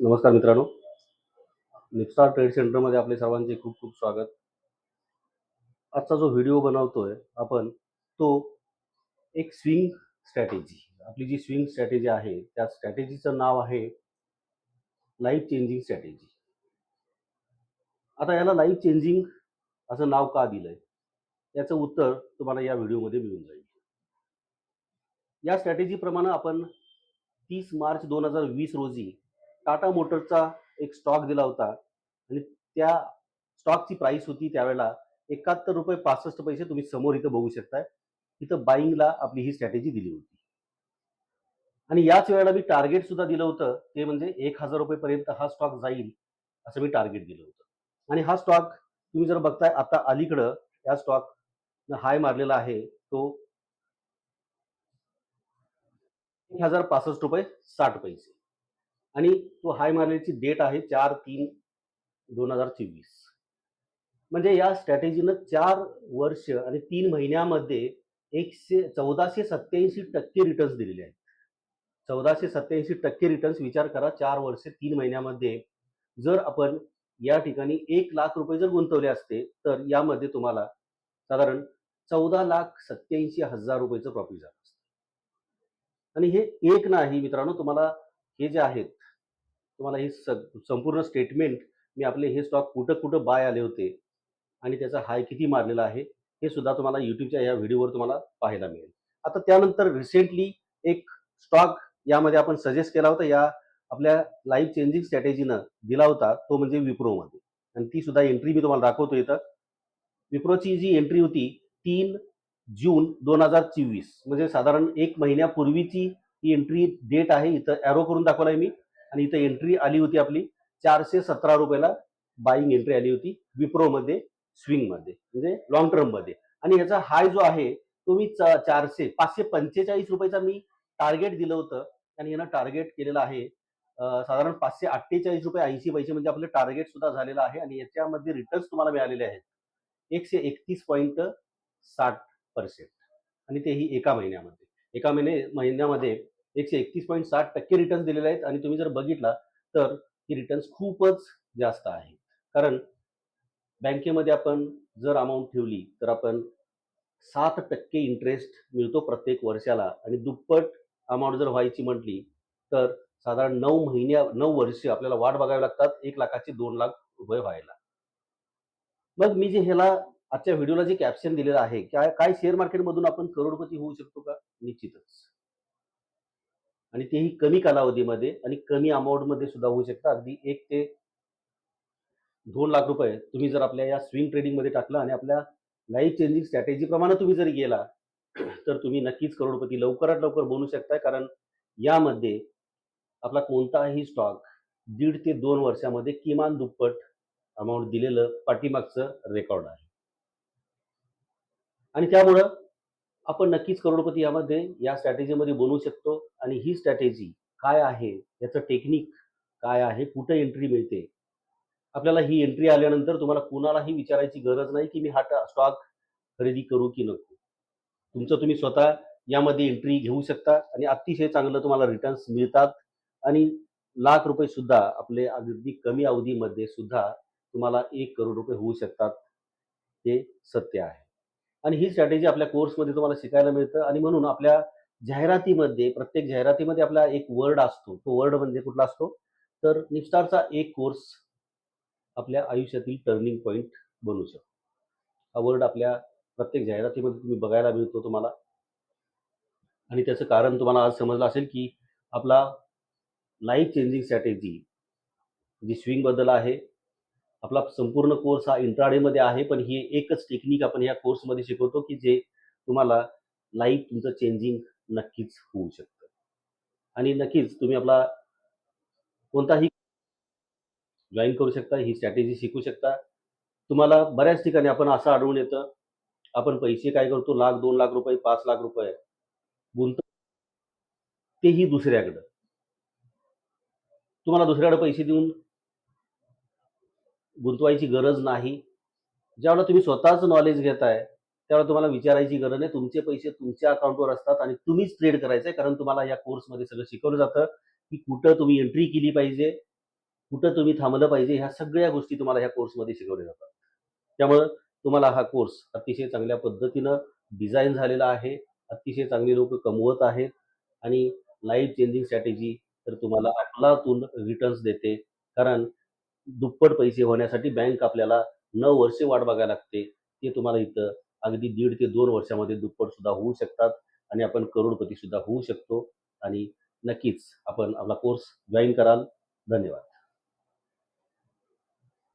नमस्कार मित्रांनो. निक्स्टार ट्रेड सेंटरमध्ये आपले सर्वांचे खूप खूप स्वागत. आजचा जो व्हिडिओ बनवतोय आपण तो एक स्विंग स्ट्रॅटेजी. आपली जी स्विंग स्ट्रॅटेजी आहे त्या स्ट्रॅटेजीचं नाव आहे लाईफ चेंजिंग स्ट्रॅटेजी आता याला लाईफ चेंजिंग असं नाव का दिलंय? याचं उत्तर तुम्हाला या व्हिडिओमध्ये मिळून जाईल. या स्ट्रॅटेजीप्रमाणे आपण तीस मार्च दोन हजार वीस रोजी टाटा मोटरचा एक स्टॉक दिला होता आणि त्या स्टॉकची प्राइस होती त्यावेळेला एकाहत्तर रुपये पासष्ट पैसे तुम्ही समोर इथं बघू शकताय. इथं बाईंगला आपली ही स्ट्रॅटेजी दिली होती. आणि याच वेळेला मी टार्गेट सुद्धा दिलं होतं ते म्हणजे एक हजार रुपयेपर्यंत हा स्टॉक जाईल असं मी टार्गेट दिलं होतं. आणि हा स्टॉक तुम्ही जर बघताय आता अलीकडं या स्टॉक हाय मारलेला आहे तो एक हजार पासष्ट रुपये साठ पैसे. आणि तो हाय मारण्याची डेट आहे चार तीन दोन हजार चोवीस. म्हणजे या स्ट्रॅटेजीनं चार वर्ष आणि तीन महिन्यामध्ये एकशे चौदाशे सत्याऐंशी टक्के रिटर्न्स दिलेले आहेत. चौदाशे सत्याऐंशी टक्के रिटर्न्स विचार करा चार वर्ष तीन महिन्यामध्ये जर आपण या ठिकाणी एक लाख रुपये जर गुंतवले असते तर यामध्ये तुम्हाला साधारण चौदा लाख सत्याऐंशी हजार रुपयेचं प्रॉफिट झालं असतं. आणि हे एक नाही मित्रांनो तुम्हाला हे जे आहेत तुम्हाला हे स- संपूर्ण स्टेटमेंट मी आपले हे स्टॉक कुठं कुठं बाय आले होते आणि त्याचा हाय किती मारलेला आहे हे सुद्धा तुम्हाला युट्यूबच्या या व्हिडिओवर तुम्हाला पाहायला मिळेल. आता त्यानंतर रिसेंटली एक स्टॉक यामध्ये आपण सजेस्ट केला होता या आपल्या लाईफ चेंजिंग स्ट्रॅटेजीनं दिला होता तो म्हणजे विप्रोमध्ये. आणि ती सुद्धा एंट्री मी तुम्हाला दाखवतो इथं. विप्रोची जी एंट्री होती तीन जून दोन हजार चोवीस म्हणजे साधारण एक महिन्यापूर्वीची ही एंट्री डेट आहे इथं ॲरो करून दाखवलाय मी. आणि इथं एंट्री आली होती आपली चारशे सतरा रुपयाला बाईंग एंट्री आली होती विप्रोमध्ये स्विंगमध्ये म्हणजे लॉंग टर्ममध्ये आणि ह्याचा हाय जो आहे तो मी चारशे पाचशे पंचेचाळीस रुपयाचा मी टार्गेट दिलं होतं. आणि यानं टार्गेट केलेलं आहे साधारण पाचशे अठ्ठेचाळीस रुपये ऐंशी पैसे म्हणजे आपलं टार्गेट सुद्धा झालेलं आहे. आणि याच्यामध्ये रिटर्न्स तुम्हाला मिळालेले आहेत. एकशे एकतीस पॉईंट साठ पर्सेंट आणि तेही एका महिन्यामध्ये. एका महिने महिन्यामध्ये एकशे एकतीस पॉईंट साठ टक्के रिटर्न्स दिलेले आहेत. आणि तुम्ही जर बघितला तर ही रिटर्न्स खूपच जास्त आहे कारण बँकेमध्ये आपण जर अमाऊंट ठेवली तर आपण सात टक्के इंटरेस्ट मिळतो प्रत्येक वर्षाला. आणि दुप्पट अमाऊंट जर व्हायची म्हटली तर साधारण नऊ महिन्या नऊ वर्ष आपल्याला वाट बघावी लागतात. एक लाखाचे दोन लाख रुपये व्हायला. मग मी जे ह्याला आजच्या व्हिडिओला जे कॅप्शन दिलेलं आहे काय काय शेअर मार्केटमधून आपण करोडपती होऊ शकतो का? निश्चितच. आणि तेही कमी कालावधीमध्ये आणि कमी अमाऊंटमध्ये सुद्धा होऊ शकतं. अगदी एक ते दोन लाख रुपये तुम्ही जर आपल्या या स्विंग ट्रेडिंगमध्ये टाकला आणि आपल्या लाईफ चेंजिंग स्ट्रॅटेजीप्रमाणे तुम्ही जर गेला तर तुम्ही नक्कीच करोडपती लवकरात लवकर बनू शकताय. कारण यामध्ये आपला कोणताही स्टॉक दीड ते दोन वर्षामध्ये किमान दुप्पट अमाऊंट दिलेलं पाठीमागचं रेकॉर्ड आहे. आणि त्यामुळं आपण नक्कीच करोडपती यामध्ये या स्ट्रॅटेजीमध्ये बनवू शकतो. आणि ही स्ट्रॅटेजी काय आहे? याचं टेक्निक काय आहे? कुठं एंट्री मिळते? आपल्याला ही एंट्री आल्यानंतर तुम्हाला कुणालाही विचारायची गरज नाही की मी हा स्टॉक खरेदी करू की नको. तुमचं तुम्ही स्वतः यामध्ये एंट्री घेऊ शकता आणि अतिशय चांगलं तुम्हाला रिटर्न्स मिळतात. आणि लाख रुपये सुद्धा आपले अगदी कमी अवधीमध्ये सुद्धा तुम्हाला एक करोड रुपये होऊ शकतात. हे सत्य आहे. आणि ही स्ट्रॅटेजी आपल्या कोर्समध्ये तुम्हाला शिकायला मिळतं. आणि म्हणून आपल्या जाहिरातीमध्ये प्रत्येक जाहिरातीमध्ये आपला एक वर्ड असतो. तो वर्ड म्हणजे कुठला असतो? तर निफ्टारचा एक कोर्स आपल्या आयुष्यातील टर्निंग पॉईंट बनू शकतो. हा वर्ड आपल्या प्रत्येक जाहिरातीमध्ये तुम्ही बघायला मिळतो तुम्हाला. आणि त्याचं कारण तुम्हाला आज समजलं असेल की आपला लाईफ चेंजिंग स्ट्रॅटेजी जी स्विंगबद्दल आहे आपला संपूर्ण कोर्स हा इंट्राडेमध्ये आहे पण ही एकच टेक्निक आपण या कोर्समध्ये शिकवतो की जे तुम्हाला लाईफ तुमचं चेंजिंग नक्कीच होऊ शकतं. आणि नक्कीच तुम्ही आपला कोणताही जॉईन करू शकता ही स्ट्रॅटेजी शिकू शकता. तुम्हाला बऱ्याच ठिकाणी आपण असं आढळून येतं आपण पैसे काय करतो लाख दोन लाख रुपये पाच लाख रुपये गुंत तेही दुसऱ्याकडं. तुम्हाला दुसऱ्याकडे पैसे देऊन गुंतवायची गरज नाही. ज्यावेळेला तुम्ही स्वतःच नॉलेज घेताय त्यावेळेला तुम्हाला विचारायची गरज नाही. तुमचे पैसे तुमच्या अकाउंटवर असतात आणि तुम्हीच ट्रेड करायचं आहे कारण तुम्हाला या कोर्समध्ये सगळं शिकवलं जातं की कुठं तुम्ही एंट्री केली पाहिजे कुठं तुम्ही थांबलं पाहिजे ह्या सगळ्या गोष्टी तुम्हाला ह्या कोर्समध्ये शिकवल्या जातात. त्यामुळं तुम्हाला हा कोर्स अतिशय चांगल्या पद्धतीनं डिझाईन झालेला आहे अतिशय चांगली लोक कमवत आहेत आणि लाईफ चेंजिंग स्ट्रॅटेजी तर तुम्हाला अफलातून रिटर्न्स देते. कारण दुप्पट पैसे होण्यासाठी बँक आपल्याला नऊ वर्षे वाट बघायला लागते. ते तुम्हाला इथं अगदी दीड ते दोन वर्षामध्ये दुप्पट सुद्धा होऊ शकतात आणि आपण करोडपती सुद्धा होऊ शकतो. आणि नक्कीच आपण आपला कोर्स जॉईन कराल. धन्यवाद.